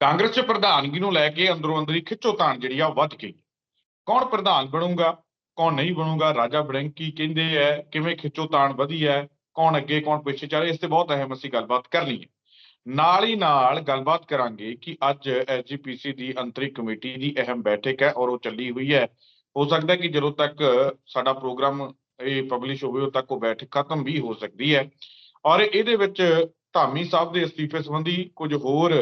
ਕਾਂਗਰਸ 'ਚ ਪ੍ਰਧਾਨਗੀ ਨੂੰ ਲੈ ਕੇ ਅੰਦਰੋਂ ਅੰਦਰੀ ਖਿੱਚੋਤਾਣ ਜਿਹੜੀ ਆ ਵੱਧ ਗਈ। ਕੌਣ ਪ੍ਰਧਾਨ ਬਣੂਗਾ, ਕੌਣ ਨਹੀਂ ਬਣੂਗਾ, ਰਾਜਾ ਵੜਿੰਗ ਕਹਿੰਦੇ ਐ, ਕਿਵੇਂ ਖਿੱਚੋਤਾਣ ਵਧੀ ਹੈ ਕੌਣ ਅੱਗੇ, ਕੌਣ ਪਿੱਛੇ, ਚੱਲ ਇਸ ਤੇ ਬਹੁਤ ਅਹਿਮ ਅਸੀਂ ਗੱਲਬਾਤ ਕਰਨੀ ਹੈ ਨਾਲ ਹੀ ਨਾਲ ਗੱਲਬਾਤ ਕਰਾਂਗੇ ਕਿ ਅੱਜ ਐਸਜੀਪੀਸੀ ਦੀ ਅੰਤਰਿਕ ਕਮੇਟੀ ਦੀ ਅਹਿਮ ਬੈਠਕ ਹੈ ਔਰ ਉਹ ਚੱਲੀ ਹੋਈ ਹੈ ਹੋ ਸਕਦਾ ਕਿ ਜਦੋਂ ਤੱਕ ਸਾਡਾ ਪ੍ਰੋਗਰਾਮ ਇਹ ਪਬਲਿਸ਼ ਹੋਵੇ, ਉਦੋਂ ਤੱਕ ਉਹ ਬੈਠਕ ਖਤਮ ਵੀ ਹੋ ਸਕਦੀ ਹੈ ਔਰ ਇਹਦੇ ਵਿੱਚ ਧਾਮੀ ਸਾਹਿਬ ਦੇ ਅਸਤੀਫੇ ਸੰਬੰਧੀ ਕੁਝ ਹੋਰ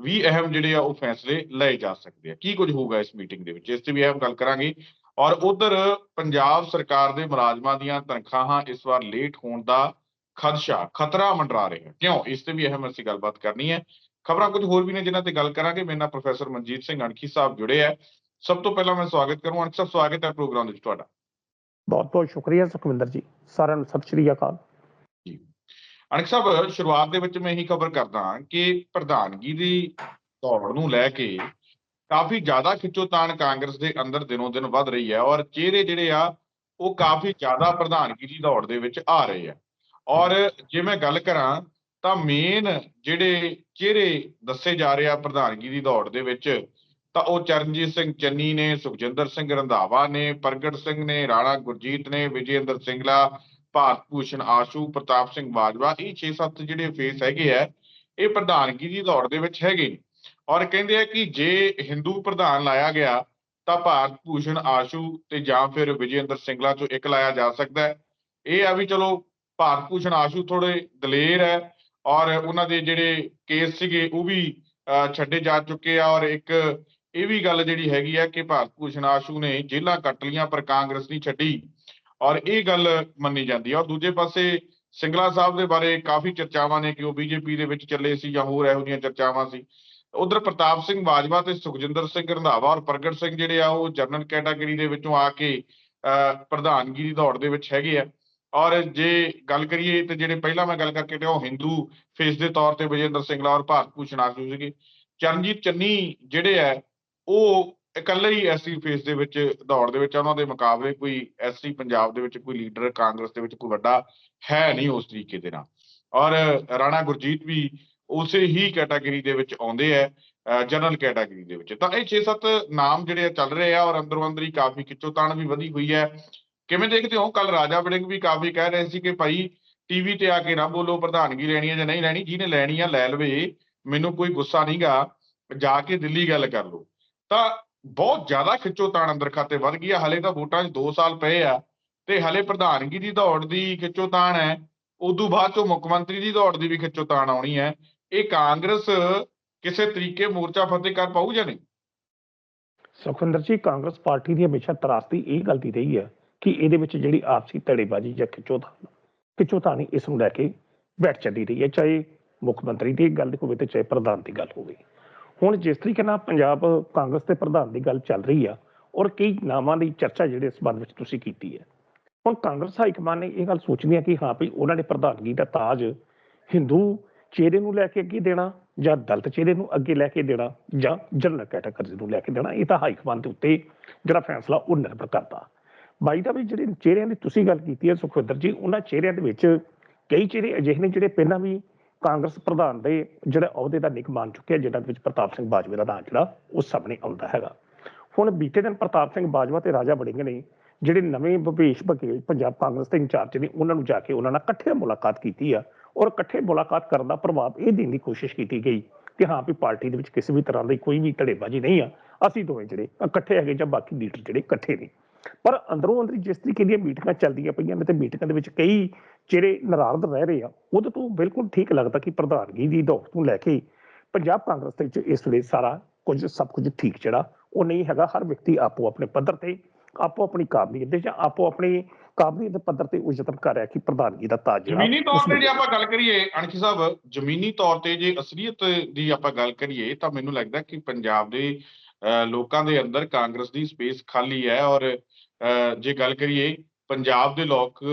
ਵੀ ਅਹਿਮ ਜਿਹੜੇ ਆ ਉਹ ਫੈਸਲੇ ਲਏ ਜਾ ਸਕਦੇ ਆ। ਕੀ ਕੁਝ ਹੋਊਗਾ ਇਸ ਮੀਟਿੰਗ ਦੇ ਵਿੱਚ ਇਸ ਤੇ ਵੀ ਅਹਿਮ ਗੱਲ ਕਰਾਂਗੇ। ਔਰ ਉਧਰ ਪੰਜਾਬ ਸਰਕਾਰ ਦੇ ਮੁਲਾਜ਼ਮਾਂ ਦੀਆਂ ਤਨਖਾਹਾਂ ਇਸ ਵਾਰ ਲੇਟ ਹੋਣ ਦਾ ਖਦਸ਼ਾ, ਖਤਰਾ ਮੰਡਰਾ ਰਿਹਾ ਕਿਉਂ? ਇਸ ਤੇ ਵੀ ਅਹਿਮ ਅਸੀਂ ਗੱਲਬਾਤ ਕਰਨੀ ਹੈ। ਖਬਰਾਂ ਕੁਝ ਹੋਰ ਵੀ ਨੇ ਜਿਨ੍ਹਾਂ ਤੇ ਗੱਲ ਕਰਾਂਗੇ। ਮੇਰੇ ਨਾਲ ਪ੍ਰੋਫੈਸਰ ਮਨਜੀਤ ਸਿੰਘ ਅਣਖੀ ਸਾਹਿਬ ਜੁੜੇ ਆ। ਸਭ ਤੋਂ ਪਹਿਲਾਂ ਮੈਂ ਸਵਾਗਤ ਕਰੂੰ। ਅਣਖ ਸਾਹਿਬ, ਸਵਾਗਤ ਹੈ ਪ੍ਰੋਗਰਾਮ ਵਿੱਚ ਤੁਹਾਡਾ। ਬਹੁਤ ਬਹੁਤ ਸ਼ੁਕਰੀਆ ਸੁਖਵਿੰਦਰ ਜੀ। ਸਾਰਿਆਂ ਨੂੰ ਸਤਿ ਸ਼੍ਰੀ ਅਕਾਲ। ਅਣਖ ਸਾਹਿਬ, ਸ਼ੁਰੂਆਤ ਦੇ ਵਿੱਚ ਮੈਂ ਇਹੀ ਖਬਰ ਕਰਦਾ ਕਿ ਪ੍ਰਧਾਨਗੀ ਦੀ ਦੌੜ ਨੂੰ ਲੈ ਕੇ ਕਾਫੀ ਜ਼ਿਆਦਾ ਖਿੱਚੋਤਾਣ ਕਾਂਗਰਸ ਦੇ ਅੰਦਰ ਦਿਨੋਂ ਦਿਨ ਵੱਧ ਰਹੀ ਹੈ ਔਰ ਚਿਹਰੇ ਜਿਹੜੇ ਆ, ਉਹ ਕਾਫੀ ਜ਼ਿਆਦਾ ਪ੍ਰਧਾਨਗੀ ਦੀ ਦੌੜ ਦੇ ਵਿੱਚ ਆ ਰਹੇ ਆ ਔਰ ਜੇ ਮੈਂ ਗੱਲ ਕਰਾਂ, ਤਾਂ ਮੇਨ ਜਿਹੜੇ ਚਿਹਰੇ ਦੱਸੇ ਜਾ ਰਹੇ ਆ ਪ੍ਰਧਾਨਗੀ ਦੀ ਦੌੜ ਦੇ ਵਿੱਚ, ਤਾਂ ਉਹ ਚਰਨਜੀਤ ਸਿੰਘ ਚੰਨੀ ਨੇ, ਸੁਖਜਿੰਦਰ ਸਿੰਘ ਰੰਧਾਵਾ ਨੇ, ਪ੍ਰਗਟ ਸਿੰਘ ਨੇ, ਰਾਣਾ ਗੁਰਜੀਤ ਨੇ, ਵਿਜੇਂਦਰ ਸਿੰਘਲਾ ਭਾਰਤ ਭੂਸ਼ਣ ਆਸ਼ੂ ਪ੍ਰਤਾਪ ਸਿੰਘ ਬਾਜਵਾ ਇਹ 6-7 ਜਿਹੜੇ ਫੇਸ ਹੈਗੇ ਆ ਇਹ ਪ੍ਰਧਾਨਗੀ ਦੀ ਦੌੜ ਦੇ ਵਿੱਚ ਹੈਗੇ ਔਰ ਕਹਿੰਦੇ ਆ ਕਿ ਜੇ ਹਿੰਦੂ ਪ੍ਰਧਾਨ ਲਾਇਆ ਗਿਆ ਤਾਂ ਭਾਰਤ ਭੂਸ਼ਣ ਆਸ਼ੂ ਤੇ ਜਾਂ ਫਿਰ ਵਿਜੇਂਦਰ ਸਿੰਘਲਾ ਚੋਂ ਇੱਕ ਲਾਇਆ ਜਾ ਸਕਦਾ ਹੈ। ਇਹ ਆ ਵੀ ਚਲੋ ਭਾਰਤ ਭੂਸ਼ਣ ਆਸ਼ੂ ਥੋੜੇ ਦਲੇਰ ਹੈ ਔਰ ਉਹਨਾਂ ਦੇ ਜਿਹੜੇ ਕੇਸ ਸੀਗੇ ਉਹ ਵੀ ਅਹ, ਛੱਡੇ ਜਾ ਚੁੱਕੇ ਆ ਔਰ ਇੱਕ ਇਹ ਵੀ ਗੱਲ ਜਿਹੜੀ ਹੈਗੀ ਆ ਕਿ ਭਾਰਤ ਭੂਸ਼ਣ ਆਸ਼ੂ ਨੇ ਜੇਲ੍ਹਾਂ ਕੱਟ ਲੀਆਂ ਪਰ ਕਾਂਗਰਸ ਨਹੀਂ ਛੱਡੀ। ਔਰ ਇਹ ਗੱਲ ਮੰਨੀ ਜਾਂਦੀ ਹੈ। ਔਰ ਦੂਜੇ ਪਾਸੇ ਸਿੰਗਲਾ ਸਾਹਿਬ ਦੇ ਬਾਰੇ ਕਾਫੀ ਚਰਚਾਵਾਂ ਨੇ ਕਿ ਉਹ ਬੀਜੇਪੀ ਦੇ ਵਿੱਚ ਚੱਲੇ ਸੀ ਜਾਂ ਹੋਰ ਇਹੋ ਜਿਹੀਆਂ ਚਰਚਾਵਾਂ ਸੀ। ਉਧਰ ਪ੍ਰਤਾਪ ਸਿੰਘ ਬਾਜਵਾ ਤੇ ਸੁਖਜਿੰਦਰ ਸਿੰਘ ਰੰਧਾਵਾ ਔਰ ਪ੍ਰਗਟ ਸਿੰਘ ਜਿਹੜੇ ਆ ਉਹ ਜਨਰਲ ਕੈਟਾਗਰੀ ਦੇ ਵਿੱਚੋਂ ਆ ਕੇ ਅਹ, ਪ੍ਰਧਾਨਗੀ ਦੀ ਦੌੜ ਦੇ ਵਿੱਚ ਹੈਗੇ ਆ। ਔਰ ਜੇ ਗੱਲ ਕਰੀਏ ਤੇ ਜਿਹੜੇ ਪਹਿਲਾਂ ਮੈਂ ਗੱਲ ਕਰਕੇ ਹਟਿਆ ਉਹ ਹਿੰਦੂ ਫੇਸ ਦੇ ਤੌਰ ਤੇ ਵਿਜੇਂਦਰ ਸਿੰਘਲਾ ਔਰ ਭਾਰਤ ਭੂਸ਼ਣ ਆਸ਼ੂ ਸੀਗੇ। ਚਰਨਜੀਤ ਚੰਨੀ ਜਿਹੜੇ ਆ ਉਹ ਇਕੱਲੇ ਹੀ ਐਸਸੀ ਫੇਸ ਦੇ ਵਿੱਚ, ਦੌੜ ਦੇ ਵਿੱਚ ਉਹਨਾਂ ਦੇ ਮੁਕਾਬਲੇ ਕੋਈ ਐਸਸੀ ਪੰਜਾਬ ਦੇ ਵਿੱਚ ਕੋਈ ਲੀਡਰ ਕਾਂਗਰਸ ਦੇ ਵਿੱਚ ਕੋਈ ਵੱਡਾ ਹੈ ਨਹੀਂ ਉਸ ਤਰੀਕੇ ਦੇ ਨਾਲ। ਔਰ ਰਾਣਾ ਗੁਰਜੀਤ ਵੀ ਉਸੇ ਹੀ ਕੈਟਾਗਰੀ ਦੇ ਵਿੱਚ ਆਉਂਦੇ ਆ ਜਨਰਲ ਕੈਟਾਗਰੀ ਦੇ ਵਿੱਚ। ਤਾਂ ਇਹ 6-7 ਨਾਮ ਜਿਹੜੇ ਆ ਚੱਲ ਰਹੇ ਆ ਔਰ ਅੰਦਰੋਂ ਅੰਦਰ ਹੀ ਕਾਫੀ ਖਿੱਚੋਤਾਣ ਵੀ ਵਧੀ ਹੋਈ ਹੈ। ਕਿਵੇਂ ਦੇਖਦੇ ਹੋ? ਕੱਲ ਰਾਜਾ ਵੜਿੰਗ ਵੀ ਕਾਫੀ ਕਹਿ ਰਹੇ ਸੀ ਕਿ ਭਾਈ ਟੀਵੀ ਤੇ ਆ ਕੇ ਨਾ ਬੋਲੋ, ਪ੍ਰਧਾਨਗੀ ਲੈਣੀ ਹੈ ਜਾਂ ਨਹੀਂ ਲੈਣੀ, ਜਿਹਨੇ ਲੈਣੀ ਆ ਲੈ ਲਵੇ। ਮੈਨੂੰ ਕੋਈ ਗੁੱਸਾ ਨਹੀਂਗਾ ਜਾ ਕੇ ਦਿੱਲੀ ਗੱਲ ਕਰ ਲਓ। ਤਾਂ ਬਹੁਤ ਜ਼ਿਆਦਾ ਖਿੱਚੋਤਾਣ ਅੰਦਰ ਖਾਤੇ ਵੱਧ ਗਈ ਆ। ਹਲੇ ਤਾਂ ਵੋਟਾਂ 'ਚ 2 ਸਾਲ ਪਏ ਆ ਤੇ ਹਲੇ ਪ੍ਰਧਾਨਗੀ ਦੀ ਦੌੜ ਦੀ ਖਿੱਚੋਤਾਣ ਹੈ। ਉਦੋਂ ਬਾਅਦ ਚੋਂ ਮੁੱਖ ਮੰਤਰੀ ਦੀ ਦੌੜ ਦੀ ਵੀ ਖਿੱਚੋਤਾਣ ਆਉਣੀ ਹੈ। ਇਹ ਕਾਂਗਰਸ ਕਿਸੇ ਤਰੀਕੇ ਮੋਰਚਾ ਫਤਿਹ ਕਰ ਪਾਊ ਜਾਂ ਨਹੀਂ? ਸੁਖਵਿੰਦਰ ਜੀ, ਕਾਂਗਰਸ ਪਾਰਟੀ ਦੀ ਹਮੇਸ਼ਾ ਤਰਾਸਦੀ ਇਹ ਗੱਲ ਦੀ ਰਹੀ ਹੈ ਕਿ ਇਹਦੇ ਵਿੱਚ ਜਿਹੜੀ ਆਪਸੀ ਧੜੇਬਾਜ਼ੀ ਜਾਂ ਖਿੱਚੋਤਾਣ ਖਿੱਚੋਤਾਣੀ ਇਸ ਨੂੰ ਲੈ ਕੇ ਬੈਠ ਚੱਲੀ ਰਹੀ ਹੈ। ਚਾਹੇ ਮੁੱਖ ਮੰਤਰੀ ਦੀ ਗੱਲ ਹੋਵੇ ਤੇ ਚਾਹੇ ਪ੍ਰਧਾਨ ਦੀ ਗੱਲ ਹੋਵੇ। ਹੁਣ ਜਿਸ ਤਰੀਕੇ ਨਾਲ ਪੰਜਾਬ ਕਾਂਗਰਸ ਦੇ ਪ੍ਰਧਾਨ ਦੀ ਗੱਲ ਚੱਲ ਰਹੀ ਆ, ਔਰ ਕਈ ਨਾਵਾਂ ਦੀ ਚਰਚਾ ਜਿਹੜੇ ਇਸ ਸੰਬੰਧ ਵਿੱਚ ਤੁਸੀਂ ਕੀਤੀ ਹੈ। ਹੁਣ ਕਾਂਗਰਸ ਹਾਈ ਕਮਾਨ ਨੇ ਇਹ ਗੱਲ ਸੋਚਣੀ ਹੈ ਕਿ ਹਾਂ ਵੀ ਉਹਨਾਂ ਨੇ ਪ੍ਰਧਾਨਗੀ ਦਾ ਤਾਜ ਹਿੰਦੂ ਚਿਹਰੇ ਨੂੰ ਲੈ ਕੇ ਅੱਗੇ ਦੇਣਾ ਜਾਂ ਦਲਤ ਚਿਹਰੇ ਨੂੰ ਅੱਗੇ ਲੈ ਕੇ ਦੇਣਾ ਜਾਂ ਜਨਰਲ ਕੈਟਾਗਰੀ ਨੂੰ ਲੈ ਕੇ ਦੇਣਾ, ਇਹ ਤਾਂ ਹਾਈ ਕਮਾਨ ਦੇ ਉੱਤੇ ਜਿਹੜਾ ਫੈਸਲਾ ਉਹ ਨਿਰਭਰ ਕਰਦਾ। ਬਾਈ ਦਾ ਵੀ ਜਿਹੜੇ ਚਿਹਰਿਆਂ ਦੀ ਤੁਸੀਂ ਗੱਲ ਕੀਤੀ ਹੈ ਸੁਖਵਿੰਦਰ ਜੀ, ਉਹਨਾਂ ਚਿਹਰਿਆਂ ਦੇ ਵਿੱਚ ਕਈ ਚਿਹਰੇ ਅਜਿਹੇ ਨੇ ਜਿਹੜੇ ਪਹਿਲਾਂ ਵੀ ਕਾਂਗਰਸ ਪ੍ਰਧਾਨ ਦੇ ਜਿਹੜਾ ਅਹੁਦੇ ਦਾ ਨਿਕ ਮੰਨ ਚੁੱਕੇ ਜਿਹਨਾਂ ਦੇ ਵਿੱਚ ਪ੍ਰਤਾਪ ਸਿੰਘ ਬਾਜਵਾ ਦਾ ਨਾਂ ਜਿਹੜਾ ਉਹ ਸਾਹਮਣੇ ਆਉਂਦਾ ਹੈਗਾ। ਹੁਣ ਬੀਤੇ ਦਿਨ ਪ੍ਰਤਾਪ ਸਿੰਘ ਬਾਜਵਾ ਤੇ ਰਾਜਾ ਵੜਿੰਗ ਨੇ ਜਿਹੜੇ ਨਵੇਂ ਭਵੇਸ਼ ਬਘੇਲ ਪੰਜਾਬ ਕਾਂਗਰਸ ਦੇ ਇੰਚਾਰਜ ਨੇ, ਉਹਨਾਂ ਨੂੰ ਜਾ ਕੇ ਉਹਨਾਂ ਨਾਲ ਇਕੱਠੇ ਮੁਲਾਕਾਤ ਕੀਤੀ ਆ ਔਰ ਇਕੱਠੇ ਮੁਲਾਕਾਤ ਕਰਨ ਦਾ ਪ੍ਰਭਾਵ ਇਹ ਦੇਣ ਦੀ ਕੋਸ਼ਿਸ਼ ਕੀਤੀ ਗਈ ਕਿ ਹਾਂ ਵੀ ਪਾਰਟੀ ਦੇ ਵਿੱਚ ਕਿਸੇ ਵੀ ਤਰ੍ਹਾਂ ਦੀ ਕੋਈ ਵੀ ਧੜੇਬਾਜ਼ੀ ਨਹੀਂ ਆ, ਅਸੀਂ ਦੋਵੇਂ ਜਿਹੜੇ ਇਕੱਠੇ ਹੈਗੇ ਜਾਂ ਬਾਕੀ ਲੀਡਰ ਜਿਹੜੇ ਇਕੱਠੇ ਨੇ। ਪਰ ਅੰਦਰੋਂ ਅੰਦਰ ਜਿਸ ਤਰੀਕੇ ਦੀਆਂ ਮੀਟਿੰਗਾਂ ਚੱਲਦੀਆਂ ਪਈਆਂ ਨੇ ਤੇ ਮੀਟਿੰਗਾਂ ਦੇ ਵਿੱਚ ਕਈ ਜਿਹੜੇ ਨਾਰਾਜ਼ ਰਹਿ ਰਹੇ ਆ ਉਹਦੇ ਤੋਂ ਬਿਲਕੁਲ ਠੀਕ ਲੱਗਦਾ ਕਿ ਪ੍ਰਧਾਨਗੀ ਦੀ ਦੌੜ ਤੋਂ ਲੈ ਕੇ ਪੰਜਾਬ ਕਾਂਗਰਸ ਦੇ ਵਿੱਚ ਇਸ ਵੇਲੇ ਸਾਰਾ ਕੁਝ ਸਭ ਕੁਝ ਠੀਕ ਜਿਹੜਾ ਉਹ ਨਹੀਂ ਹੈਗਾ। ਹਰ ਵਿਅਕਤੀ ਆਪੋ ਆਪਣੇ ਪੱਧਰ ਤੇ ਆਪੋ ਆਪਣੀ ਕਾਬਲੀਅਤ ਦੇ ਜਾਂ ਆਪੋ ਆਪਣੀ ਕਾਬਲੀਅਤ ਦੇ ਪੱਧਰ ਤੇ ਉਹ ਯਤਨ ਕਰ ਰਿਹਾ ਕਿ ਪ੍ਰਧਾਨਗੀ ਦਾ ਤਾਜ ਜਿਹੜਾ ਜ਼ਮੀਨੀ ਤੌਰ ਤੇ ਜੇ ਆਪਾਂ ਗੱਲ ਕਰੀਏ ਅਣਖੀ ਸਾਹਿਬ ਜ਼ਮੀਨੀ ਤੌਰ ਤੇ ਜੇ ਅਸਲੀਅਤ ਦੀ ਆਪਾਂ ਗੱਲ ਕਰੀਏ ਤਾਂ ਮੈਨੂੰ ਲੱਗਦਾ ਕਿ ਪੰਜਾਬ ਦੇ ਲੋਕਾਂ ਦੇ ਅੰਦਰ ਕਾਂਗਰਸ ਦੀ ਸਪੇਸ ਖਾਲੀ ਹੈ। ਔਰ ਜੇ ਗੱਲ ਕਰੀਏ ਪੰਜਾਬ ਦੇ ਲੋਕ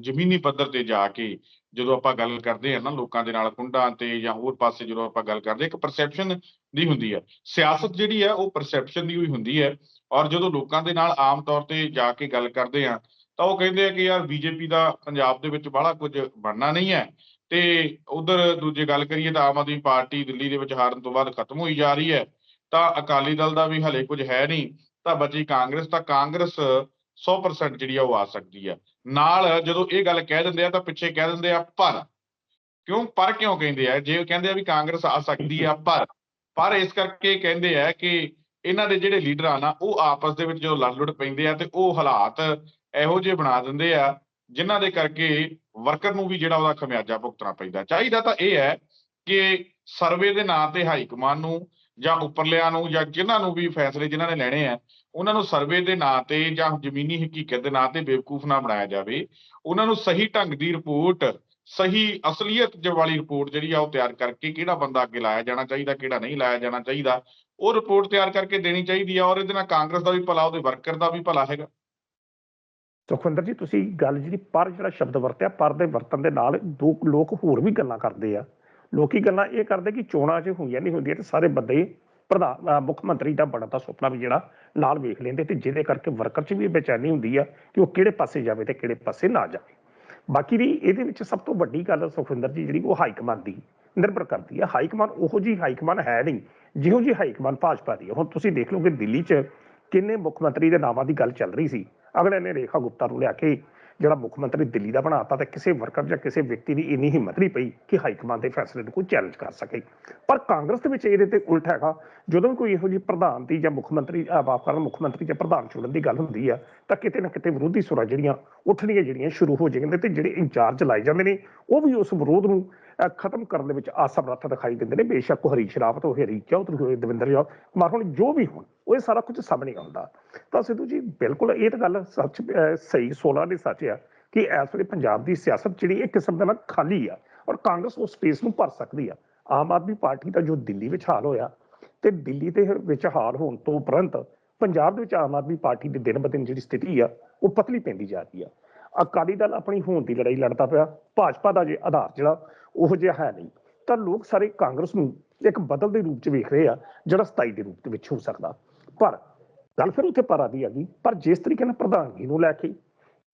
ਜ਼ਮੀਨੀ ਪੱਧਰ ਤੇ ਜਾ ਕੇ ਜਦੋਂ ਆਪਾਂ ਗੱਲ ਕਰਦੇ ਆ ਨਾ ਲੋਕਾਂ ਦੇ ਨਾਲ ਕੁੰਡਾਂ ਤੇ ਜਾਂ ਹੋਰ ਪਾਸੇ ਜਦੋਂ ਆਪਾਂ ਗੱਲ ਕਰਦੇ ਇੱਕ ਪਰਸੈਪਸ਼ਨ ਦੀ ਹੁੰਦੀ ਹੈ। ਸਿਆਸਤ ਜਿਹੜੀ ਹੈ ਉਹ ਪਰਸੈਪਸ਼ਨ ਦੀ ਹੋਈ ਹੁੰਦੀ ਹੈ ਔਰ ਜਦੋਂ ਲੋਕਾਂ ਦੇ ਨਾਲ ਆਮ ਤੌਰ ਤੇ ਜਾ ਕੇ ਗੱਲ ਕਰਦੇ ਆ ਤਾਂ ਉਹ ਕਹਿੰਦੇ ਆ ਕਿ ਯਾਰ ਬੀਜੇਪੀ ਦਾ ਪੰਜਾਬ ਦੇ ਵਿੱਚ ਬੜਾ ਕੁਝ ਬਣਨਾ ਨਹੀਂ ਹੈ ਤੇ ਉਧਰ ਦੂਜੇ ਗੱਲ ਕਰੀਏ ਤਾਂ ਆਮ ਆਦਮੀ ਪਾਰਟੀ ਦਿੱਲੀ ਦੇ ਵਿੱਚ ਹਾਰਨ ਤੋਂ ਬਾਅਦ ਖਤਮ ਹੋਈ ਜਾ ਰਹੀ ਹੈ ਤਾਂ ਅਕਾਲੀ ਦਲ ਦਾ ਵੀ ਹਲੇ ਕੁਝ ਹੈ ਨਹੀਂ ਤਾਂ ਬਚੀ ਕਾਂਗਰਸ ਤਾਂ ਕਾਂਗਰਸ 100% ਜਿਹੜੀ ਆ ਉਹ ਆ ਸਕਦੀ ਆ। ਨਾਲ ਜਦੋਂ ਇਹ ਗੱਲ ਕਹਿ ਦਿੰਦੇ ਆ ਤਾਂ ਪਿੱਛੇ ਕਹਿ ਦਿੰਦੇ ਆ ਪਰ। ਕਿਉਂ? ਪਰ ਕਿਉਂ ਕਹਿੰਦੇ ਆ? ਜੇ ਕਹਿੰਦੇ ਆ ਵੀ ਕਾਂਗਰਸ ਆ ਸਕਦੀ ਆ, ਪਰ। ਪਰ ਇਸ ਕਰਕੇ ਕਹਿੰਦੇ ਆ ਕਿ ਇਹਨਾਂ ਦੇ ਜਿਹੜੇ ਲੀਡਰ ਆ ਨਾ, ਉਹ ਆਪਸ ਦੇ ਵਿੱਚ ਜਦੋਂ ਲੜ ਲੁੜ ਪੈਂਦੇ ਆ ਤੇ ਉਹ ਹਾਲਾਤ ਇਹੋ ਜਿਹੇ ਬਣਾ ਦਿੰਦੇ ਆ, ਜਿਨ੍ਹਾਂ ਦੇ ਕਰਕੇ ਵਰਕਰ ਨੂੰ ਵੀ ਜਿਹੜਾ ਉਹਦਾ ਖਮਿਆਜਾ ਭੁਗਤਣਾ ਪੈਂਦਾ। ਚਾਹੀਦਾ ਤਾਂ ਇਹ ਹੈ ਕਿ ਸਰਵੇ ਦੇ ਨਾਂ ਤੇ ਹਾਈ ਕਮਾਨ ਨੂੰ ਜਾਂ ਉੱਪਰਲਿਆਂ ਨੂੰ ਜਾਂ ਜਿਨ੍ਹਾਂ ਨੂੰ ਵੀ ਫੈਸਲੇ ਜਿਨ੍ਹਾਂ ਨੇ ਲੈਣੇ ਆ, ਉਹਨਾਂ ਨੂੰ ਸਰਵੇ ਦੇ ਨਾਂ ਤੇ ਜਾਂ ਜ਼ਮੀਨੀ ਹਕੀਕਤ ਦੇ ਨਾਂ ਤੇ ਬੇਵਕੂਫ ਨਾ ਬਣਾਇਆ ਜਾਵੇ। ਉਹਨਾਂ ਨੂੰ ਸਹੀ ਢੰਗ ਦੀ ਰਿਪੋਰਟ, ਸਹੀ ਅਸਲੀਅਤ ਜ ਵਾਲੀ ਰਿਪੋਰਟ ਜਿਹੜੀ ਆ ਉਹ ਤਿਆਰ ਕਰਕੇ ਕਿਹੜਾ ਬੰਦਾ ਅੱਗੇ ਲਾਇਆ ਜਾਣਾ ਚਾਹੀਦਾ, ਕਿਹੜਾ ਨਹੀਂ ਲਾਇਆ ਜਾਣਾ ਚਾਹੀਦਾ, ਉਹ ਰਿਪੋਰਟ ਤਿਆਰ ਕਰਕੇ ਦੇਣੀ ਚਾਹੀਦੀ ਆ ਔਰ ਇਹਦੇ ਨਾਲ ਕਾਂਗਰਸ ਦਾ ਵੀ ਭਲਾ, ਉਹਦੇ ਵਰਕਰ ਦਾ ਵੀ ਭਲਾ ਹੈਗਾ। ਸੁਖਵਿੰਦਰ ਜੀ, ਤੁਸੀਂ ਗੱਲ ਜਿਹੜੀ ਪਰ ਜਿਹੜਾ ਸ਼ਬਦ ਵਰਤਿਆ, ਪਰ ਦੇ ਵਰਤਨ ਦੇ ਨਾਲ ਦੋ ਲੋਕ ਹੋਰ ਵੀ ਗੱਲਾਂ ਕਰਦੇ ਆ। ਲੋਕੀ ਗੱਲਾਂ ਇਹ ਕਰਦੇ ਕਿ ਚੋਣਾਂ 'ਚ ਹੋਈਆਂ ਨਹੀਂ ਹੁੰਦੀਆਂ ਤੇ ਸਾਰੇ ਬੰਦੇ ਪ੍ਰਧਾਨ ਮੁੱਖ ਮੰਤਰੀ ਦਾ ਬਣਨ ਦਾ ਸੁਪਨਾ ਵੀ ਜਿਹੜਾ ਨਾਲ ਵੇਖ ਲੈਂਦੇ ਤੇ ਜਿਹਦੇ ਕਰਕੇ ਵਰਕਰ 'ਚ ਵੀ ਬੇਚੈਨੀ ਹੁੰਦੀ ਆ ਕਿ ਉਹ ਕਿਹੜੇ ਪਾਸੇ ਜਾਵੇ ਤੇ ਕਿਹੜੇ ਪਾਸੇ ਨਾ ਜਾਵੇ। ਬਾਕੀ ਵੀ ਇਹਦੇ ਵਿੱਚ ਸਭ ਤੋਂ ਵੱਡੀ ਗੱਲ ਸੁਖਵਿੰਦਰ ਜੀ ਜਿਹੜੀ ਉਹ ਹਾਈ ਕਮਾਂਡ ਦੀ ਨਿਰਭਰ ਕਰਦੀ ਹੈ ਹਾਈ ਕਮਾਂਡ ਉਹੋ ਜੀ ਹਾਈ ਕਮਾਂਡ ਹੈ ਨਹੀਂ, ਜਿਹੋ ਜੀ ਹਾਈ ਕਮਾਂਡ ਭਾਜਪਾ ਦੀ ਆ। ਹੁਣ ਤੁਸੀਂ ਦੇਖ ਲਓ ਕਿ ਦਿੱਲੀ 'ਚ ਕਿੰਨੇ ਮੁੱਖ ਮੰਤਰੀ ਦੇ ਨਾਵਾਂ ਦੀ ਗੱਲ ਚੱਲ ਰਹੀ ਸੀ। ਅਗਲੇ ਨੇ ਰੇਖਾ ਗੁਪਤਾ ਨੂੰ ਲਿਆ ਕੇ ਜਿਹੜਾ ਮੁੱਖ ਮੰਤਰੀ ਦਿੱਲੀ ਦਾ ਬਣਾਤਾ ਤੇ ਕਿਸੇ ਵਰਕਰ ਜਾਂ ਕਿਸੇ ਵਿਅਕਤੀ ਦੀ ਇੰਨੀ ਹਿੰਮਤ ਨਹੀਂ ਪਈ ਕਿ ਹਾਈ ਕਮਾਂਡ ਦੇ ਫੈਸਲੇ ਨੂੰ ਕੋਈ ਚੈਲੰਜ ਕਰ ਸਕੇ। ਪਰ ਕਾਂਗਰਸ ਦੇ ਵਿੱਚ ਇਹਦੇ ਤੇ ਉਲਟ ਹੈਗਾ, ਜਦੋਂ ਵੀ ਕੋਈ ਇਹੋ ਜਿਹੀ ਪ੍ਰਧਾਨ ਦੀ ਜਾਂ ਮੁੱਖ ਮੰਤਰੀ ਆਪ ਮਾਫ਼ ਕਰਨ ਮੁੱਖ ਮੰਤਰੀ ਜਾਂ ਪ੍ਰਧਾਨ ਚੁਣਨ ਦੀ ਗੱਲ ਹੁੰਦੀ ਆ, ਤਾਂ ਕਿਤੇ ਨਾ ਕਿਤੇ ਵਿਰੋਧੀ ਸੁਰਾਂ ਜਿਹੜੀਆਂ ਉੱਠਣੀਆਂ ਜਿਹੜੀਆਂ ਸ਼ੁਰੂ ਹੋ ਜਾਂਦੀਆਂ ਤੇ ਜਿਹੜੇ ਇੰਚਾਰਜ ਲਾਏ ਜਾਂਦੇ ਨੇ, ਉਹ ਵੀ ਉਸ ਵਿਰੋਧ ਨੂੰ ਖਤਮ ਕਰਨ ਦੇ ਵਿੱਚ ਅਸਮਰੱਥ ਦਿਖਾਈ ਦਿੰਦੇ ਨੇ। ਬੇਸ਼ੱਕ ਉਹ ਹਰੀਸ਼ ਰਾਵਤ ਹੋਏ ਹਰੀ ਚੌਧਰੀ ਹੋਏ ਦਵਿੰਦਰ ਜੌ ਕੁਮਾਰ ਹੁਣ ਜੋ ਵੀ ਹੋਣ, ਉਹ ਇਹ ਸਾਰਾ ਕੁਝ ਸਾਹਮਣੇ ਆਉਂਦਾ। ਤਾਂ ਸਿੱਧੂ ਜੀ, ਬਿਲਕੁਲ ਇਹ ਤਾਂ ਗੱਲ ਸੱਚ ਸਹੀ 16 ਦੇ ਸੱਚ ਆ ਕਿ ਇਸ ਵੇਲੇ ਪੰਜਾਬ ਦੀ ਸਿਆਸਤ ਜਿਹੜੀ ਇੱਕ ਕਿਸਮ ਦਾ ਨਾ ਖਾਲੀ ਆ ਔਰ ਕਾਂਗਰਸ ਉਸ ਸਪੇਸ ਨੂੰ ਭਰ ਸਕਦੀ ਆ। ਆਮ ਆਦਮੀ ਪਾਰਟੀ ਦਾ ਜੋ ਦਿੱਲੀ ਵਿੱਚ ਹਾਲ ਹੋਇਆ ਤੇ ਦਿੱਲੀ ਦੇ ਵਿੱਚ ਹਾਲ ਹੋਣ ਤੋਂ ਉਪਰੰਤ ਪੰਜਾਬ ਦੇ ਵਿੱਚ ਆਮ ਆਦਮੀ ਪਾਰਟੀ ਦੀ ਦਿਨ ਬ ਦਿਨ ਜਿਹੜੀ ਸਥਿਤੀ ਆ, ਉਹ ਪਤਲੀ ਪੈਂਦੀ ਜਾ ਰਹੀ ਆ। ਅਕਾਲੀ ਦਲ ਆਪਣੀ ਹੋਣ ਦੀ ਲੜਾਈ ਲੜਦਾ ਪਿਆ, ਭਾਜਪਾ ਦਾ ਜੇ ਆਧਾਰ ਜਿਹੜਾ ਉਹ ਜਿਹਾ ਹੈ ਨਹੀਂ। ਤਾਂ ਲੋਕ ਸਾਰੇ ਕਾਂਗਰਸ ਨੂੰ ਇੱਕ ਬਦਲ ਦੇ ਰੂਪ ਚ ਵੇਖ ਰਹੇ ਆ, ਜਿਹੜਾ ਸਥਾਈ ਦੇ ਰੂਪ ਦੇ ਵਿੱਚ ਹੋ ਸਕਦਾ। ਪਰ ਗੱਲ ਫਿਰ ਉੱਥੇ ਪਰ ਆਦੀ ਆ ਗਈ ਪਰ ਜਿਸ ਤਰੀਕੇ ਨਾਲ ਪ੍ਰਧਾਨਗੀ ਨੂੰ ਲੈ ਕੇ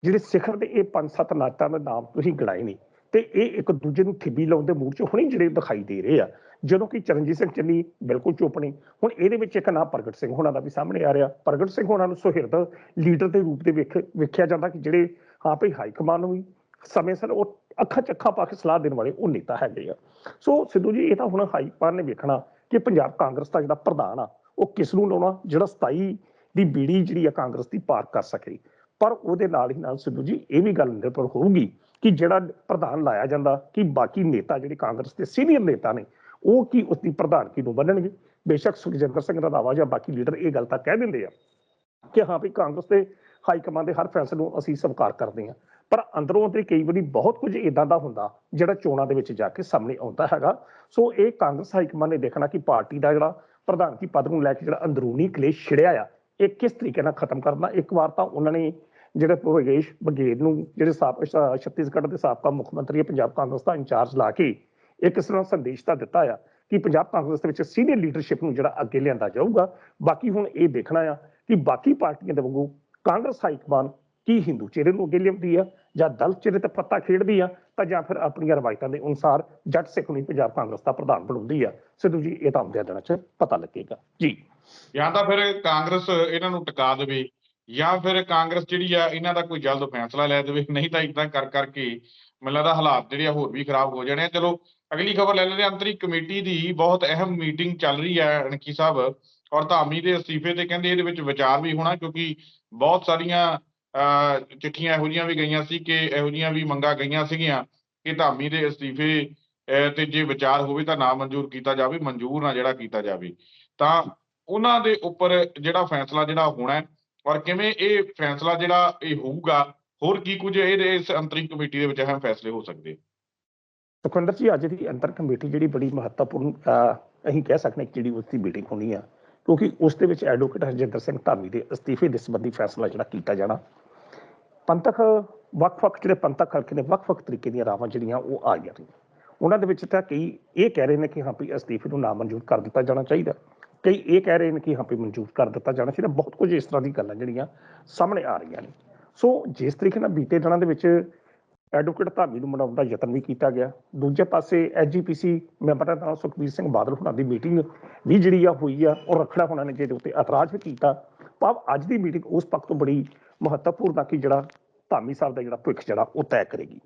ਜਿਹੜੇ ਸਿਖਰ ਦੇ ਇਹ ਪੰਜ ਸੱਤ ਨਾਟਾਂ ਦੇ ਨਾਮ ਤੁਸੀਂ ਗਿਣਾਏ ਨਹੀਂ ਤੇ ਇਹ ਇੱਕ ਦੂਜੇ ਨੂੰ ਥਿੱਬੀ ਲਾਉਣ ਦੇ ਮੂਡ 'ਚ ਹੁਣੇ ਜਿਹੜੇ ਦਿਖਾਈ ਦੇ ਰਹੇ ਆ, ਜਦੋਂ ਕਿ ਚਰਨਜੀਤ ਸਿੰਘ ਚੰਨੀ ਬਿਲਕੁਲ ਚੁੱਪ ਨਹੀਂ ਹੁਣ ਇਹਦੇ ਵਿੱਚ ਇੱਕ ਨਾਂ ਪ੍ਰਗਟ ਸਿੰਘ ਹੋਣਾ ਦਾ ਵੀ ਸਾਹਮਣੇ ਆ ਰਿਹਾ। ਪ੍ਰਗਟ ਸਿੰਘ ਹੋਣਾ ਨੂੰ ਸੁਹਿਰਦ ਲੀਡਰ ਦੇ ਰੂਪ ਦੇ ਵੇਖ ਵੇਖਿਆ ਜਾਂਦਾ ਕਿ ਜਿਹੜੇ ਹਾਂ ਭਈ ਹਾਈ ਕਮਾਂਡ ਨੂੰ ਵੀ ਸਮੇਂ ਸਿਰ ਉਹ ਅੱਖਾਂ ਚ ਪਾ ਕੇ ਸਲਾਹ ਦੇਣ ਵਾਲੇ ਉਹ ਨੇਤਾ ਹੈਗੇ ਆ। ਸੋ ਸਿੱਧੂ ਜੀ, ਇਹ ਤਾਂ ਹੁਣ ਹਾਈ ਨੇ ਵੇਖਣਾ ਕਿ ਪੰਜਾਬ ਕਾਂਗਰਸ ਦਾ ਜਿਹੜਾ ਪ੍ਰਧਾਨ ਆ, ਉਹ ਕਿਸ ਨੂੰ ਲਾਉਣਾ? ਜਿਹੜਾ 27 ਦੀ ਬੀੜੀ ਜਿਹੜੀ ਆ ਕਾਂਗਰਸ ਦੀ ਪਾਰ ਕਰ ਸਕੇ। ਪਰ ਉਹਦੇ ਨਾਲ ਹੀ ਨਾਲ ਸਿੱਧੂ ਜੀ, ਇਹ ਵੀ ਗੱਲ ਨਿਰਭਰ ਹੋਊਗੀ ਕਿ ਜਿਹੜਾ ਪ੍ਰਧਾਨ ਲਾਇਆ ਜਾਂਦਾ, ਕਿ ਬਾਕੀ ਨੇਤਾ ਜਿਹੜੇ ਕਾਂਗਰਸ ਦੇ ਸੀਨੀਅਰ ਨੇਤਾ ਨੇ, ਉਹ ਕੀ ਉਸ ਦੀ ਪ੍ਰਧਾਨਗੀ ਨੂੰ ਬੰਨਣਗੇ ਬੇਸ਼ੱਕ ਸੁਖਜਿੰਦਰ ਸਿੰਘ ਰੰਧਾਵਾ ਜਾਂ ਬਾਕੀ ਲੀਡਰ ਇਹ ਗੱਲ ਤਾਂ ਕਹਿ ਦਿੰਦੇ ਆ ਕਿ ਹਾਂ ਵੀ ਕਾਂਗਰਸ ਦੇ ਹਾਈ ਕਮਾਂਡ ਦੇ ਹਰ ਫੈਸਲੇ ਨੂੰ ਅਸੀਂ ਸਵੀਕਾਰ ਕਰਦੇ ਹਾਂ। ਪਰ ਅੰਦਰੋਂ ਅੰਦਰ ਕਈ ਵਾਰੀ ਬਹੁਤ ਕੁਝ ਇਦਾਂ ਦਾ ਹੁੰਦਾ ਜਿਹੜਾ ਚੋਣਾਂ ਦੇ ਵਿੱਚ ਜਾ ਕੇ ਸਾਹਮਣੇ ਆਉਂਦਾ ਹੈਗਾ। ਸੋ ਇਹ ਕਾਂਗਰਸ ਹਾਈਕਮਾਨ ਨੇ ਦੇਖਣਾ ਕਿ ਪਾਰਟੀ ਦਾ ਜਿਹੜਾ ਪ੍ਰਧਾਨਗੀ ਪਦ ਨੂੰ ਲੈ ਕੇ ਜਿਹੜਾ ਅੰਦਰੂਨੀ ਕਲੇਸ਼ ਛਿੜਿਆ ਆ, ਇਹ ਕਿਸ ਤਰੀਕੇ ਨਾਲ ਖਤਮ ਕਰਨਾ ਇੱਕ ਵਾਰ ਤਾਂ ਉਹਨਾਂ ਨੇ ਜਿਹੜੇ ਭਵੇਸ਼ ਬਘੇਲ ਨੂੰ ਜਿਹੜੇ ਸਾਬ ਛੱਤੀਸਗੜ੍ਹ ਦੇ ਸਾਬਕਾ ਮੁੱਖ ਮੰਤਰੀ ਹੈ ਪੰਜਾਬ ਕਾਂਗਰਸ ਦਾ ਇੰਚਾਰਜ ਲਾ ਕੇ ਇਹ ਕਿਸ ਤਰ੍ਹਾਂ ਸੰਦੇਸ਼ ਤਾਂ ਦਿੱਤਾ ਆ ਕਿ ਪੰਜਾਬ ਕਾਂਗਰਸ ਦੇ ਵਿੱਚ ਸੀਨੀਅਰ ਲੀਡਰਸ਼ਿਪ ਨੂੰ ਜਿਹੜਾ ਅੱਗੇ ਲਿਆਂਦਾ ਜਾਊਗਾ। ਬਾਕੀ ਹੁਣ ਇਹ ਦੇਖਣਾ ਆ ਕਿ ਬਾਕੀ ਪਾਰਟੀਆਂ ਦੇ ਵਾਂਗੂ ਕਾਂਗਰਸ ਹਾਈਕਮਾਨ ਕੀ ਹਿੰਦੂ ਚਿਹਰੇ ਨੂੰ ਅੱਗੇ ਲਿਆਉਂਦੀ ਆ ਜਾਂ ਦਲ ਚਿਹਰੇ ਤੇ ਪੱਤਾ ਖੇਡਦੀ ਆ, ਤਾਂ ਜਾਂ ਫਿਰ ਆਪਣੀਆਂ ਰਵਾਇਤਾਂ ਦੇ ਅਨੁਸਾਰ ਜੱਟ ਸਿੱਖ ਨੂੰ ਪੰਜਾਬ ਕਾਂਗਰਸ ਦਾ ਪ੍ਰਧਾਨ ਬਣਾਉਂਦੀ ਆ। ਸਿੱਧੂ ਜੀ, ਇਹ ਤਾਂ ਆਉਂਦਿਆਂ ਦਿਨਾਂ 'ਚ ਪਤਾ ਲੱਗੇਗਾ। ਜੀ। ਜਾਂ ਤਾਂ ਫਿਰ ਕਾਂਗਰਸ ਇਹਨਾਂ ਨੂੰ ਟਿਕਾ ਦੇਵੇ, ਜਾਂ ਫਿਰ ਕਾਂਗਰਸ ਜਿਹੜੀ ਆ ਇਹਨਾਂ ਦਾ ਕੋਈ ਜਲਦ ਫੈਸਲਾ ਲੈ ਦੇਵੇ, ਨਹੀਂ ਤਾਂ ਇਦਾਂ ਕਰ ਕਰਕੇ ਮੈਨੂੰ ਲੱਗਦਾ ਹਾਲਾਤ ਜਿਹੜੇ ਆ ਹੋਰ ਵੀ ਖਰਾਬ ਹੋ ਜਾਣੇ ਆ। ਚਲੋ, ਅਗਲੀ ਖਬਰ ਲੈ ਲੈਂਦੇ ਅੰਤਰੀ ਕਮੇਟੀ ਦੀ ਬਹੁਤ ਅਹਿਮ ਮੀਟਿੰਗ ਚੱਲ ਰਹੀ ਹੈ ਅਣਖੀ ਸਾਹਿਬ, ਔਰ ਧਾਮੀ ਦੇ ਅਸਤੀਫੇ ਤੇ ਕਹਿੰਦੇ ਇਹਦੇ ਵਿੱਚ ਵਿਚਾਰ ਵੀ ਹੋਣਾ, ਕਿਉਂਕਿ ਬਹੁਤ ਸਾਰੀਆਂ ਚਿੱਠੀਆਂ ਇਹੋ ਜਿਹੀਆਂ ਵੀ ਗਈਆਂ ਸੀ ਕਿ ਇਹੋ ਜਿਹੀਆਂ ਵੀ ਮੰਗਾਂ ਗਈਆਂ ਸੀਗੀਆਂ ਕਿ ਧਾਮੀ ਦੇ ਅਸਤੀਫੇ ਤੇ ਜੇ ਵਿਚਾਰ ਹੋਵੇ ਤਾਂ ਨਾ ਮਨਜ਼ੂਰ ਕੀਤਾ ਜਾਵੇ, ਮਨਜ਼ੂਰ ਨਾ ਜਿਹੜਾ ਕੀਤਾ ਜਾਵੇ। ਤਾਂ ਉਹਨਾਂ ਦੇ ਉੱਪਰ ਜਿਹੜਾ ਫੈਸਲਾ ਜਿਹੜਾ ਹੋਣਾ ਔਰ ਕਿਵੇਂ ਇਹ ਫੈਸਲਾ ਜਿਹੜਾ ਇਹ ਹੋਊਗਾ, ਹੋਰ ਕੀ ਕੁਝ ਇਹਦੇ ਇਸ ਅੰਤਰਿਮ ਕਮੇਟੀ ਦੇ ਵਿੱਚ ਅਹਿਮ ਫੈਸਲੇ ਹੋ ਸਕਦੇ ਸੁਖਵਿੰਦਰ ਜੀ, ਅੱਜ ਦੀ ਅੰਤਰ ਕਮੇਟੀ ਜਿਹੜੀ ਬੜੀ ਮਹੱਤਵਪੂਰਨ ਅਸੀਂ ਕਹਿ ਸਕਦੇ ਹਾਂ ਜਿਹੜੀ ਉਸ ਦੀ ਮੀਟਿੰਗ ਹੋਣੀ ਆ, ਕਿਉਂਕਿ ਉਸ ਦੇ ਵਿੱਚ ਐਡਵੋਕੇਟ ਹਰਜਿੰਦਰ ਸਿੰਘ ਧਾਮੀ ਦੇ ਅਸਤੀਫੇ ਦੇ ਸੰਬੰਧੀ ਫੈਸਲਾ ਜਿਹੜਾ ਕੀਤਾ ਜਾਣਾ। ਪੰਥਕ, ਵੱਖ-ਵੱਖ ਜਿਹੜੇ ਪੰਥਕ ਹਲਕੇ ਨੇ, ਵੱਖ-ਵੱਖ ਤਰੀਕੇ ਦੀਆਂ ਰਾਵਾਂ ਜਿਹੜੀਆਂ ਉਹ ਆ ਰਹੀਆਂ ਉਹਨਾਂ ਦੇ ਵਿੱਚ ਤਾਂ ਕਈ ਇਹ ਕਹਿ ਰਹੇ ਨੇ ਕਿ ਹਾਂ ਵੀ ਅਸਤੀਫੇ ਨੂੰ ਨਾ ਨਾਮਨਜ਼ੂਰ ਕਰ ਦਿੱਤਾ ਜਾਣਾ ਚਾਹੀਦਾ। ਕਈ ਇਹ ਕਹਿ ਰਹੇ ਨੇ ਕਿ ਹਾਂ ਵੀ ਮਨਜ਼ੂਰ ਕਰ ਦਿੱਤਾ ਜਾਣਾ ਚਾਹੀਦਾ। ਬਹੁਤ ਕੁਝ ਇਸ ਤਰ੍ਹਾਂ ਦੀ ਗੱਲਾਂ ਜਿਹੜੀਆਂ ਸਾਹਮਣੇ ਆ ਰਹੀਆਂ ਨੇ। ਸੋ ਜਿਸ ਤਰੀਕੇ ਨਾਲ ਬੀਤੇ ਦਿਨਾਂ ਦੇ ਵਿੱਚ ਐਡਵੋਕੇਟ ਧਾਮੀ ਨੂੰ ਮਨਾਉਣ ਦਾ ਯਤਨ ਵੀ ਕੀਤਾ ਗਿਆ। ਦੂਜੇ ਪਾਸੇ ਐਸਜੀਪੀਸੀ ਮੈਂਬਰਾਂ ਨਾਲ ਸੁਖਬੀਰ ਸਿੰਘ ਬਾਦਲ ਹੁਣਾਂ ਦੀ ਮੀਟਿੰਗ ਵੀ ਜਿਹੜੀ ਆ ਹੋਈ ਆ, ਉਹ ਰੱਖੜਾ ਹੁਣਾਂ ਨੇ ਜਿਹਦੇ ਉੱਤੇ ਇਤਰਾਜ਼ ਵੀ ਕੀਤਾ। ਭਾਵ ਅੱਜ ਦੀ ਮੀਟਿੰਗ ਉਸ ਪੱਖ ਤੋਂ ਬੜੀ ਮਹੱਤਵਪੂਰਨ ਆ ਕਿ ਜਿਹੜਾ ਧਾਮੀ ਸਾਹਿਬ ਦਾ ਜਿਹੜਾ ਭਵਿੱਖ ਜਿਹੜਾ ਉਹ ਤੈਅ ਕਰੇਗੀ।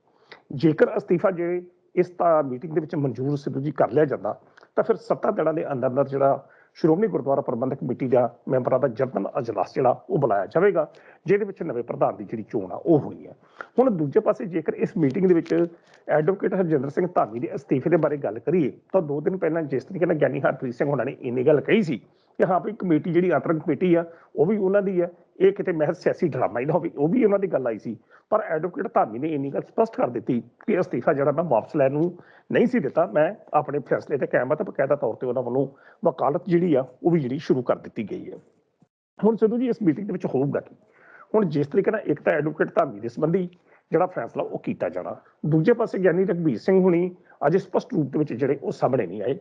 ਜੇਕਰ ਅਸਤੀਫਾ ਜੇ ਇਸ ਤਾਂ ਮੀਟਿੰਗ ਦੇ ਵਿੱਚ ਮਨਜ਼ੂਰ ਸਿੱਧੂ ਜੀ ਕਰ ਲਿਆ ਜਾਂਦਾ, ਤਾਂ ਫਿਰ ਸੱਤਾ ਦਲਾਂ ਦੇ ਅੰਦਰ ਅੰਦਰ ਜਿਹੜਾ ਸ਼੍ਰੋਮਣੀ ਗੁਰਦੁਆਰਾ ਪ੍ਰਬੰਧਕ ਕਮੇਟੀ ਦਾ ਮੈਂਬਰਾਂ ਦਾ ਜਨਰਲ ਅਜਲਾਸ ਜਿਹੜਾ ਉਹ ਬੁਲਾਇਆ ਜਾਵੇਗਾ, ਜਿਹਦੇ ਵਿੱਚ ਨਵੇਂ ਪ੍ਰਧਾਨ ਦੀ ਜਿਹੜੀ ਚੋਣ ਆ ਉਹ ਹੋਣੀ ਹੈ ਹੁਣ ਦੂਜੇ ਪਾਸੇ ਜੇਕਰ ਇਸ ਮੀਟਿੰਗ ਦੇ ਵਿੱਚ ਐਡਵੋਕੇਟ ਹਰਜਿੰਦਰ ਸਿੰਘ ਧਾਮੀ ਦੇ ਅਸਤੀਫੇ ਦੇ ਬਾਰੇ ਗੱਲ ਕਰੀਏ, ਤਾਂ ਦੋ ਦਿਨ ਪਹਿਲਾਂ ਜਿਸ ਤਰੀਕੇ ਨਾਲ ਗਿਆਨੀ ਹਰਪ੍ਰੀਤ ਸਿੰਘ ਹੋਣਾ ਨੇ ਇੰਨੀ ਗੱਲ ਕਹੀ ਸੀ ਕਿ ਹਾਂ ਵੀ ਕਮੇਟੀ ਜਿਹੜੀ ਆਤਰਕ ਕਮੇਟੀ ਆ, ਉਹ ਵੀ ਉਹਨਾਂ ਦੀ ਹੈ ਇਹ ਕਿਤੇ ਮਹਿਜ਼ ਸਿਆਸੀ ਡਰਾਮਾ ਹੀ ਨਾ ਹੋਵੇ, ਉਹ ਵੀ ਉਹਨਾਂ ਦੀ ਗੱਲ ਆਈ ਸੀ। ਪਰ ਐਡਵੋਕੇਟ ਧਾਮੀ ਨੇ ਇੰਨੀ ਗੱਲ ਸਪਸ਼ਟ ਕਰ ਦਿੱਤੀ ਕਿ ਅਸਤੀਫਾ ਜਿਹੜਾ ਮੈਂ ਵਾਪਸ ਲੈਣ ਨੂੰ ਨਹੀਂ ਸੀ ਦਿੱਤਾ, ਮੈਂ ਆਪਣੇ ਫੈਸਲੇ ਤੇ ਕਾਇਮ ਆ ਤੇ ਬਕਾਇਦਾ ਤੌਰ ਤੇ ਉਹਨਾਂ ਵੱਲੋਂ ਵਕਾਲਤ ਜਿਹੜੀ ਆ, ਉਹ ਵੀ ਜਿਹੜੀ ਸ਼ੁਰੂ ਕਰ ਦਿੱਤੀ ਗਈ ਹੈ ਹੁਣ ਸਿੱਧੂ ਜੀ ਇਸ ਮੀਟਿੰਗ ਦੇ ਵਿੱਚ ਹੋਊਗਾ ਕੀ? ਹੁਣ ਜਿਸ ਤਰੀਕੇ ਨਾਲ ਇੱਕ ਤਾਂ ਐਡਵੋਕੇਟ ਧਾਮੀ ਦੇ ਸੰਬੰਧੀ ਜਿਹੜਾ ਫੈਸਲਾ ਉਹ ਕੀਤਾ ਜਾਣਾ। ਦੂਜੇ ਪਾਸੇ ਗਿਆਨੀ ਰਘਬੀਰ ਸਿੰਘ ਹੁਣੀ ਅੱਜ ਸਪਸ਼ਟ ਰੂਪ ਦੇ ਵਿੱਚ ਜਿਹੜੇ ਉਹ ਸਾਹਮਣੇ ਨਹੀਂ ਆਏ।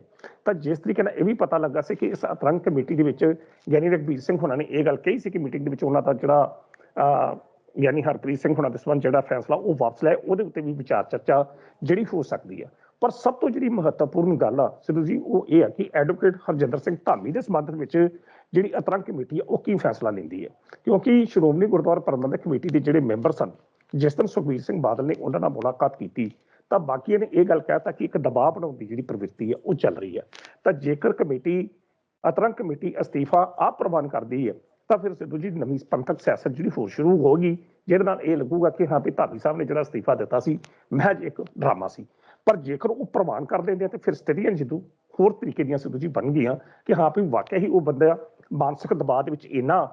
ਤਾਂ ਜਿਸ ਤਰੀਕੇ ਨਾਲ ਇਹ ਵੀ ਪਤਾ ਲੱਗਾ ਸੀ ਕਿ ਇਸ ਅਤਰੰਗ ਕਮੇਟੀ ਦੇ ਵਿੱਚ ਗਿਆਨੀ ਰਘਬੀਰ ਸਿੰਘ ਹੁਣਾਂ ਨੇ ਇਹ ਗੱਲ ਕਹੀ ਸੀ ਕਿ ਮੀਟਿੰਗ ਦੇ ਵਿੱਚ ਉਹਨਾਂ ਦਾ ਜਿਹੜਾ ਅਹ, ਗਿਆਨੀ ਹਰਪ੍ਰੀਤ ਸਿੰਘ ਹੁਣਾਂ ਦੇ ਸੰਬੰਧ ਜਿਹੜਾ ਫੈਸਲਾ ਉਹ ਵਾਪਸ ਲੈ ਉਹਦੇ ਉੱਤੇ ਵੀ ਵਿਚਾਰ ਚਰਚਾ ਜਿਹੜੀ ਹੋ ਸਕਦੀ ਹੈ ਪਰ ਸਭ ਤੋਂ ਜਿਹੜੀ ਮਹੱਤਵਪੂਰਨ ਗੱਲ ਆ ਸਿੱਧੂ ਜੀ ਉਹ ਇਹ ਆ ਕਿ ਐਡਵੋਕੇਟ ਹਰਜਿੰਦਰ ਸਿੰਘ ਧਾਮੀ ਦੇ ਸੰਬੰਧ ਵਿੱਚ ਜਿਹੜੀ ਅਤਰੰਗ ਕਮੇਟੀ ਆ ਉਹ ਕੀ ਫੈਸਲਾ ਲੈਂਦੀ ਹੈ ਕਿਉਂਕਿ ਸ਼੍ਰੋਮਣੀ ਗੁਰਦੁਆਰਾ ਪ੍ਰਬੰਧਕ ਕਮੇਟੀ ਦੇ ਜਿਹੜੇ ਮੈਂਬਰ ਸਨ ਜਿਸ ਦਿਨ ਸੁਖਬੀਰ ਸਿੰਘ ਬਾਦਲ ਨੇ ਉਹਨਾਂ ਨਾਲ ਮੁਲਾਕਾਤ ਕੀਤੀ, ਤਾਂ ਬਾਕੀਆਂ ਨੇ ਇਹ ਗੱਲ ਕਹਿਤਾ ਕਿ ਇੱਕ ਦਬਾਅ ਬਣਾਉਣ ਦੀ ਜਿਹੜੀ ਪ੍ਰਵਿਰਤੀ ਹੈ, ਉਹ ਚੱਲ ਰਹੀ ਹੈ। ਤਾਂ ਜੇਕਰ ਕਮੇਟੀ, ਅਤਰੰਗ ਕਮੇਟੀ ਅਸਤੀਫਾ ਆਪ ਪ੍ਰਵਾਨ ਕਰਦੀ ਹੈ, ਤਾਂ ਫਿਰ ਸਿੱਧੂ ਜੀ ਨਵੀਂ ਪੰਥਕ ਸਿਆਸਤ ਜਿਹੜੀ ਹੋਰ ਸ਼ੁਰੂ ਹੋਗੀ ਜਿਹਦੇ ਨਾਲ ਇਹ ਲੱਗੂਗਾ ਕਿ ਹਾਂ ਵੀ ਧਾਮੀ ਸਾਹਿਬ ਨੇ ਜਿਹੜਾ ਅਸਤੀਫਾ ਦਿੱਤਾ ਸੀ, ਮਹਿਜ ਇੱਕ ਡਰਾਮਾ ਸੀ। ਪਰ ਜੇਕਰ ਉਹ ਪ੍ਰਵਾਨ ਕਰ ਦਿੰਦੇ ਆ, ਤੇ ਫਿਰ ਸਥਿਤੀਆਂ ਜਿੱਦੂ ਹੋਰ ਤਰੀਕੇ ਦੀਆਂ ਸਿੱਧੂ ਜੀ ਬਣ ਗਈਆਂ ਕਿ ਹਾਂ ਵੀ ਵਾਕਿਆ ਹੀ ਉਹ ਬੰਦਾ ਮਾਨਸਿਕ ਦਬਾਅ ਦੇ ਵਿੱਚ ਇੰਨਾ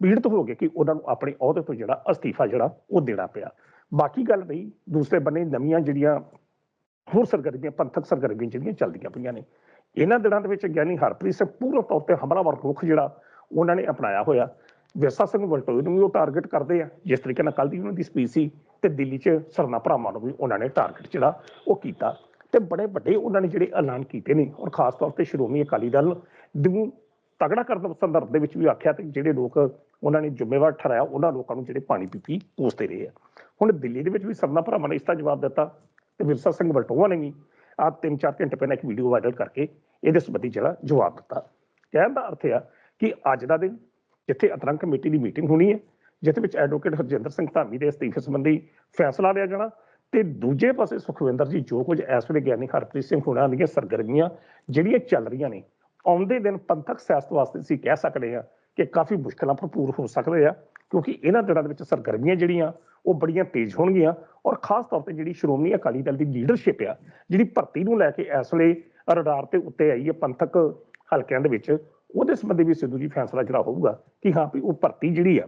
ਪੀੜਤ ਹੋ ਗਏ ਕਿ ਉਹਨਾਂ ਨੂੰ ਆਪਣੇ ਅਹੁਦੇ ਤੋਂ ਜਿਹੜਾ ਅਸਤੀਫਾ ਜਿਹੜਾ ਉਹ ਦੇਣਾ ਪਿਆ। ਬਾਕੀ ਗੱਲ ਨਹੀਂ ਦੂਸਰੇ ਬੰਨੇ ਨਵੀਆਂ ਜਿਹੜੀਆਂ ਹੋਰ ਸਰਗਰਮੀਆਂ, ਪੰਥਕ ਸਰਗਰਮੀਆਂ ਜਿਹੜੀਆਂ ਚੱਲਦੀਆਂ ਪਈਆਂ ਨੇ, ਇਹਨਾਂ ਦਿਨਾਂ ਦੇ ਵਿੱਚ ਗਿਆਨੀ ਹਰਪ੍ਰੀਤ ਸਿੰਘ ਪੂਰਨ ਤੌਰ ਤੇ ਹਮਲਾਵਰ ਰੁਖ ਜਿਹੜਾ ਉਹਨਾਂ ਨੇ ਅਪਣਾਇਆ ਹੋਇਆ, ਵਿਰਸਾ ਸਿੰਘ ਵਲਟੋਏ ਨੂੰ ਵੀ ਉਹ ਟਾਰਗੇਟ ਕਰਦੇ ਆ, ਜਿਸ ਤਰੀਕੇ ਨਾਲ ਕੱਲ ਦੀ ਉਹਨਾਂ ਦੀ ਸਪੀਚ ਸੀ ਤੇ ਦਿੱਲੀ 'ਚ ਸਰਨਾ ਭਰਾਵਾਂ ਨੂੰ ਵੀ ਉਹਨਾਂ ਨੇ ਟਾਰਗੇਟ ਜਿਹੜਾ ਉਹ ਕੀਤਾ। ਤੇ ਬੜੇ ਵੱਡੇ ਉਹਨਾਂ ਨੇ ਜਿਹੜੇ ਐਲਾਨ ਕੀਤੇ ਨੇ, ਔਰ ਖਾਸ ਤੌਰ ਤੇ ਸ਼੍ਰੋਮਣੀ ਅਕਾਲੀ ਦਲ ਨੂੰ ਤਗੜਾ ਕਰਨ ਸੰਦਰਭ ਦੇ ਵਿੱਚ ਵੀ ਆਖਿਆ ਤੇ ਜਿਹੜੇ ਲੋਕ ਉਹਨਾਂ ਨੇ ਜ਼ਿੰਮੇਵਾਰ ਠਹਿਰਾਇਆ, ਉਹਨਾਂ ਲੋਕਾਂ ਨੂੰ ਜਿਹੜੇ ਪਾਣੀ ਪੀਪੀ ਪੋਸਦੇ ਰਹੇ ਆ। ਹੁਣ ਦਿੱਲੀ ਦੇ ਵਿੱਚ ਵੀ ਸਰਨਾ ਭਰਾਵਾਂ ਨੇ ਇਸ ਦਾ ਜਵਾਬ ਦਿੱਤਾ ਤੇ ਵਿਰਸਾ ਸਿੰਘ ਵਲਟੋਆ ਨੇ ਵੀ ਆ ਤਿੰਨ ਚਾਰ ਘੰਟੇ ਪਹਿਲਾਂ ਇੱਕ ਵੀਡੀਓ ਵਾਇਰਲ ਕਰਕੇ ਇਹਦੇ ਸੰਬੰਧੀ ਜਿਹੜਾ ਜਵਾਬ ਦਿੱਤਾ। ਕਹਿਣ ਦਾ ਅਰਥ ਆ ਕਿ ਅੱਜ ਦਾ ਦਿਨ ਜਿੱਥੇ ਅਤਰੰਗ ਕਮੇਟੀ ਦੀ ਮੀਟਿੰਗ ਹੋਣੀ ਹੈ ਜਿਸ ਵਿੱਚ ਐਡਵੋਕੇਟ ਹਰਜਿੰਦਰ ਸਿੰਘ ਧਾਮੀ ਦੇ ਅਸਤੀਫੇ ਸੰਬੰਧੀ ਫੈਸਲਾ ਲਿਆ ਜਾਣਾ ਤੇ ਦੂਜੇ ਪਾਸੇ ਸੁਖਵਿੰਦਰ ਜੀ ਜੋ ਕੁਝ ਇਸ ਵੇਲੇ ਗਿਆਨੀ ਹਰਪ੍ਰੀਤ ਸਿੰਘ ਹੁਣਾਂ ਦੀਆਂ ਸਰਗਰਮੀਆਂ ਜਿਹੜੀਆਂ ਚੱਲ ਰਹੀਆਂ ਨੇ ਆਉਂਦੇ ਦਿਨ ਪੰਥਕ ਸਿਆਸਤ ਵਾਸਤੇ ਅਸੀਂ ਕਹਿ ਸਕਦੇ ਹਾਂ ਕਿ ਕਾਫੀ ਮੁਸ਼ਕਲਾਂ ਭਰਪੂਰ ਹੋ ਸਕਦੇ ਆ, ਕਿਉਂਕਿ ਇਹਨਾਂ ਦਿਨਾਂ ਦੇ ਵਿੱਚ ਸਰਗਰਮੀਆਂ ਜਿਹੜੀਆਂ, ਉਹ ਬੜੀਆਂ ਤੇਜ਼ ਹੋਣਗੀਆਂ ਔਰ ਖਾਸ ਤੌਰ ਤੇ ਜਿਹੜੀ ਸ਼੍ਰੋਮਣੀ ਅਕਾਲੀ ਦਲ ਦੀ ਲੀਡਰਸ਼ਿਪ ਆ, ਜਿਹੜੀ ਭਰਤੀ ਨੂੰ ਲੈ ਕੇ ਇਸ ਵੇਲੇ ਰਡਾਰ ਤੇ ਉੱਤੇ ਆਈ ਹੈ ਪੰਥਕ ਹਲਕਿਆਂ ਦੇ ਵਿੱਚ, ਉਹਦੇ ਸੰਬੰਧੀ ਵੀ ਸਿੱਧੂ ਜੀ ਫੈਸਲਾ ਜਿਹੜਾ ਹੋਊਗਾ ਕਿ ਹਾਂ ਵੀ ਉਹ ਭਰਤੀ ਜਿਹੜੀ ਆ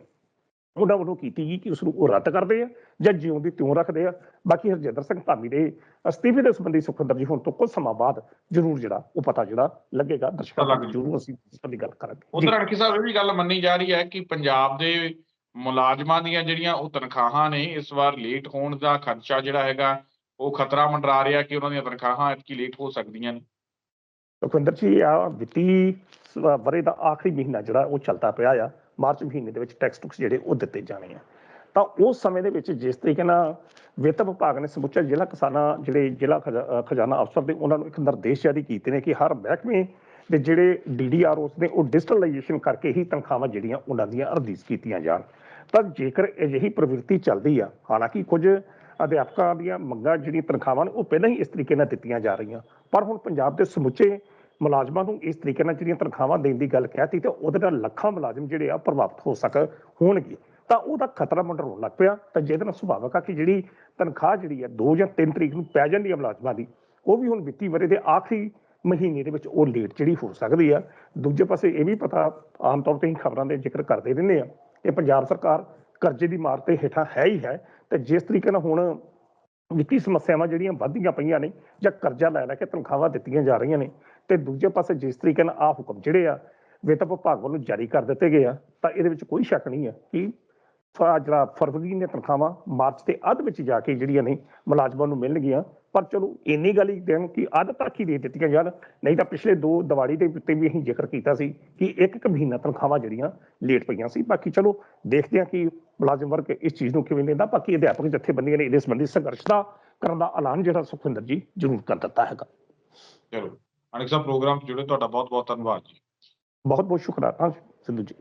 ਉਹਨਾਂ ਵੱਲੋਂ ਕੀਤੀ ਗਈ ਕਿ ਉਸ ਨੂੰ ਉਹ ਰੱਦ ਕਰਦੇ ਆ ਜਾਂ ਜਿਉਂ ਦੀ ਤਿਉਂ ਰੱਖਦੇ ਆ। ਬਾਕੀ ਹਰਜਿੰਦਰ ਸਿੰਘ ਧਾਮੀ ਦੇ ਅਸਤੀਫੇ ਦੇ ਸੰਬੰਧੀ ਸੁਖਵਿੰਦਰ ਜੀ ਹੁਣ ਤੋਂ ਕੁਝ ਸਮਾਂ ਬਾਅਦ ਜ਼ਰੂਰ ਜਿਹੜਾ ਉਹ ਪਤਾ ਜਿਹੜਾ ਲੱਗੇਗਾ ਦਰਸ਼ਕਾਂ ਨੂੰ ਜ਼ਰੂਰ ਅਸੀਂ ਇਸ ਦੀ ਗੱਲ ਕਰਾਂਗੇ। ਉਧਰ ਅਣਖੀ ਸਾਹਿਬ ਇਹ ਵੀ ਗੱਲ ਮੰਨੀ ਜਾ ਰਹੀ ਹੈ ਕਿ ਪੰਜਾਬ ਦੇ ਮੁਲਾਜ਼ਮਾਂ ਦੀਆਂ ਜਿਹੜੀਆਂ ਉਹ ਤਨਖਾਹਾਂ ਨੇ ਇਸ ਵਾਰ ਲੇਟ ਹੋਣ ਦਾ ਖਦਸ਼ਾ ਜਿਹੜਾ ਹੈਗਾ ਉਹ ਖਤਰਾ ਮੰਡਰਾ ਰਿਹਾ ਕਿ ਉਹਨਾਂ ਦੀਆਂ ਤਨਖਾਹਾਂ ਐਤਕੀ ਲੇਟ ਹੋ ਸਕਦੀਆਂ ਨੇ। ਸੁਖਵਿੰਦਰ ਜੀ ਆ ਵਿੱਤੀ ਵਰੇ ਦਾ ਆਖਰੀ ਮਹੀਨਾ ਜਿਹੜਾ ਉਹ ਚੱਲਦਾ ਪਿਆ ਆ। ਮਾਰਚ ਮਹੀਨੇ ਦੇ ਵਿੱਚ ਟੈਕਸ ਟੁਕਸ ਜਿਹੜੇ ਉਹ ਦਿੱਤੇ ਜਾਣੇ ਆ ਤਾਂ ਉਸ ਸਮੇਂ ਦੇ ਵਿੱਚ ਜਿਸ ਤਰੀਕੇ ਨਾਲ ਵਿੱਤ ਵਿਭਾਗ ਨੇ ਸਮੁੱਚਾ ਜ਼ਿਲ੍ਹਾ ਕਿਸਾਨਾਂ ਜਿਹੜੇ ਜ਼ਿਲ੍ਹਾ ਖਜ਼ਾ- ਖਜ਼ਾਨਾ ਅਫਸਰ ਦੇ ਉਹਨਾਂ ਨੂੰ ਇੱਕ ਨਿਰਦੇਸ਼ ਜਾਰੀ ਕੀਤੇ ਨੇ ਕਿ ਹਰ ਮਹਿਕਮੇ ਦੇ ਜਿਹੜੇ ਡੀਡੀਆਰਓਸ ਨੇ ਉਹ ਡਿਜੀਟਲਾਈਜੇਸ਼ਨ ਕਰਕੇ ਹੀ ਤਨਖਾਹਾਂ ਜਿਹੜੀਆਂ ਉਹਨਾਂ ਦੀਆਂ ਰਿਲੀਜ਼ ਕੀਤੀਆਂ ਜਾਣ। ਤਾਂ ਜੇਕਰ ਅਜਿਹੀ ਪ੍ਰਵਿਰਤੀ ਚੱਲਦੀ ਆ, ਹਾਲਾਂਕਿ ਕੁਝ ਅਧਿਆਪਕਾਂ ਦੀਆਂ ਮੰਗਾਂ ਜਿਹੜੀਆਂ ਤਨਖਾਹਾਂ ਨੇ ਉਹ ਪਹਿਲਾਂ ਹੀ ਇਸ ਤਰੀਕੇ ਨਾਲ ਦਿੱਤੀਆਂ ਜਾ ਰਹੀਆਂ। ਪਰ ਹੁਣ ਪੰਜਾਬ ਦੇ ਸਮੁੱਚੇ ਮੁਲਾਜ਼ਮਾਂ ਨੂੰ ਇਸ ਤਰੀਕੇ ਨਾਲ ਜਿਹੜੀਆਂ ਤਨਖਾਹਾਂ ਦੇਣ ਦੀ ਗੱਲ ਕਹਿਤੀ ਤੇ ਉਹਦੇ ਨਾਲ ਲੱਖਾਂ ਮੁਲਾਜ਼ਮ ਜਿਹੜੇ ਆ ਪ੍ਰਭਾਵਿਤ ਹੋ ਸਕ ਹੋਣਗੇ। ਤਾਂ ਉਹਦਾ ਖਤਰਾ ਮੰਡਰਾਉਣ ਲੱਗ ਪਿਆ। ਤਾਂ ਜਿਹਦੇ ਨਾਲ ਸੁਭਾਵਿਕ ਆ ਕਿ ਜਿਹੜੀ ਤਨਖਾਹ ਜਿਹੜੀ ਆ 2 ਜਾਂ 3 ਤਰੀਕ ਨੂੰ ਪੈ ਜਾਂਦੀ ਹੈ ਮੁਲਾਜ਼ਮਾਂ ਦੀ, ਉਹ ਵੀ ਹੁਣ ਵਿੱਤੀ ਵਰੇ ਦੇ ਆਖਰੀ ਮਹੀਨੇ ਦੇ ਵਿੱਚ ਉਹ ਲੇਟ ਜਿਹੜੀ ਹੋ ਸਕਦੀ ਆ। ਦੂਜੇ ਪਾਸੇ ਇਹ ਵੀ ਪਤਾ ਆਮ ਤੌਰ ਤੇ ਹੀ ਖਬਰਾਂ ਦੇ ਜ਼ਿਕਰ ਕਰਦੇ ਰਹਿੰਦੇ ਆ ਕਿ ਪੰਜਾਬ ਸਰਕਾਰ ਕਰਜ਼ੇ ਦੀ ਮਾਰ ਤੇ ਹੇਠਾਂ ਹੈ ਹੀ ਹੈ। ਤੇ ਜਿਸ ਤਰੀਕੇ ਨਾਲ ਹੁਣ ਵਿੱਤੀ ਸਮੱਸਿਆਵਾਂ ਜਿਹੜੀਆਂ ਵੱਧਦੀਆਂ ਪਈਆਂ ਨੇ ਜਾਂ ਕਰਜ਼ਾ ਲੈ ਲੈ ਕੇ ਤਨਖਾਹਾਂ ਦਿੱਤੀਆਂ ਜਾ ਰਹੀਆਂ ਨੇ ਤੇ ਦੂਜੇ ਪਾਸੇ ਜਿਸ ਤਰੀਕੇ ਨਾਲ ਆ ਹੁਕਮ ਜਿਹੜੇ ਆ ਵਿੱਤ ਵਿਭਾਗ ਵੱਲੋਂ ਜਾਰੀ ਕਰ ਦਿੱਤੇ ਗਏ ਆ, ਤਾਂ ਇਹਦੇ ਵਿੱਚ ਕੋਈ ਸ਼ੱਕ ਨਹੀਂ ਹੈ ਕਿ ਜਿਹੜਾ ਫਰਵਰੀ ਦੀਆਂ ਤਨਖਾਹਾਂ ਮਾਰਚ ਦੇ ਅੱਧ ਵਿੱਚ ਜਾ ਕੇ ਜਿਹੜੀਆਂ ਨੇ ਮੁਲਾਜ਼ਮਾਂ ਨੂੰ ਮਿਲਣਗੀਆਂ, ਪਰ ਚਲੋ ਇੰਨੀ ਗੱਲ ਹੀ ਦੇਣ ਕਿ ਅੱਧ ਤੱਕ ਹੀ ਦੇ ਦਿੱਤੀਆਂ ਜਾਣ, ਨਹੀਂ ਤਾਂ ਪਿਛਲੇ ਦੋ ਦੀਵਾਲੀ ਦੇ ਉੱਤੇ ਵੀ ਅਸੀਂ ਜ਼ਿਕਰ ਕੀਤਾ ਸੀ ਕਿ ਇੱਕ ਇੱਕ ਮਹੀਨਾ ਤਨਖਾਹਾਂ ਜਿਹੜੀਆਂ ਲੇਟ ਪਈਆਂ ਸੀ। ਬਾਕੀ ਚਲੋ ਦੇਖਦੇ ਹਾਂ ਕਿ ਮੁਲਾਜ਼ਮ ਵਰਗ ਇਸ ਚੀਜ਼ ਨੂੰ ਕਿਵੇਂ ਲੈਂਦਾ, ਬਾਕੀ ਅਧਿਆਪਕ ਜਥੇਬੰਦੀਆਂ ਨੇ ਇਹਦੇ ਸੰਬੰਧੀ ਸੰਘਰਸ਼ ਦਾ ਕਰਨ ਦਾ ਐਲਾਨ ਜਿਹੜਾ ਸੁਖਵਿੰਦਰ ਜੀ ਜ਼ਰੂਰ ਕਰ ਦਿੱਤਾ ਹੈਗਾ। ਚਲੋ। ਅਣਖ ਸਾਹਿਬ ਪ੍ਰੋਗਰਾਮ 'ਚ ਜੁੜੇ ਤੁਹਾਡਾ ਬਹੁਤ ਬਹੁਤ ਧੰਨਵਾਦ ਜੀ। ਬਹੁਤ ਬਹੁਤ ਸ਼ੁਕਰਾਨਾ ਸਿੰਧੂ ਜੀ।